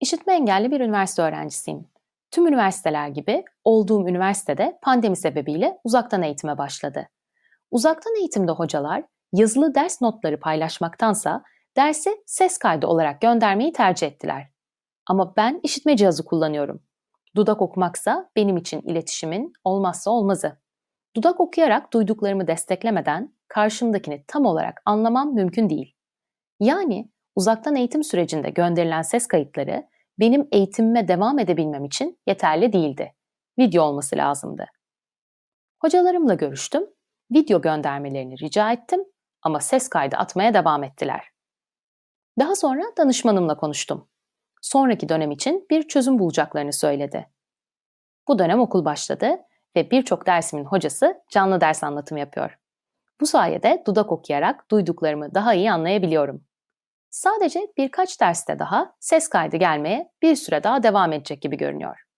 İşitme engelli bir üniversite öğrencisiyim. Tüm üniversiteler gibi olduğum üniversitede pandemi sebebiyle uzaktan eğitime başladı. Uzaktan eğitimde hocalar yazılı ders notları paylaşmaktansa dersi ses kaydı olarak göndermeyi tercih ettiler. Ama ben işitme cihazı kullanıyorum. Dudak okumaksa benim için iletişimin olmazsa olmazı. Dudak okuyarak duyduklarımı desteklemeden karşımdakini tam olarak anlamam mümkün değil. Yani uzaktan eğitim sürecinde gönderilen ses kayıtları benim eğitimime devam edebilmem için yeterli değildi. Video olması lazımdı. Hocalarımla görüştüm, video göndermelerini rica ettim ama ses kaydı atmaya devam ettiler. Daha sonra danışmanımla konuştum. Sonraki dönem için bir çözüm bulacaklarını söyledi. Bu dönem okul başladı ve birçok dersimin hocası canlı ders anlatımı yapıyor. Bu sayede dudak okuyarak duyduklarımı daha iyi anlayabiliyorum. Sadece birkaç derste daha ses kaydı gelmeye bir süre daha devam edecek gibi görünüyor.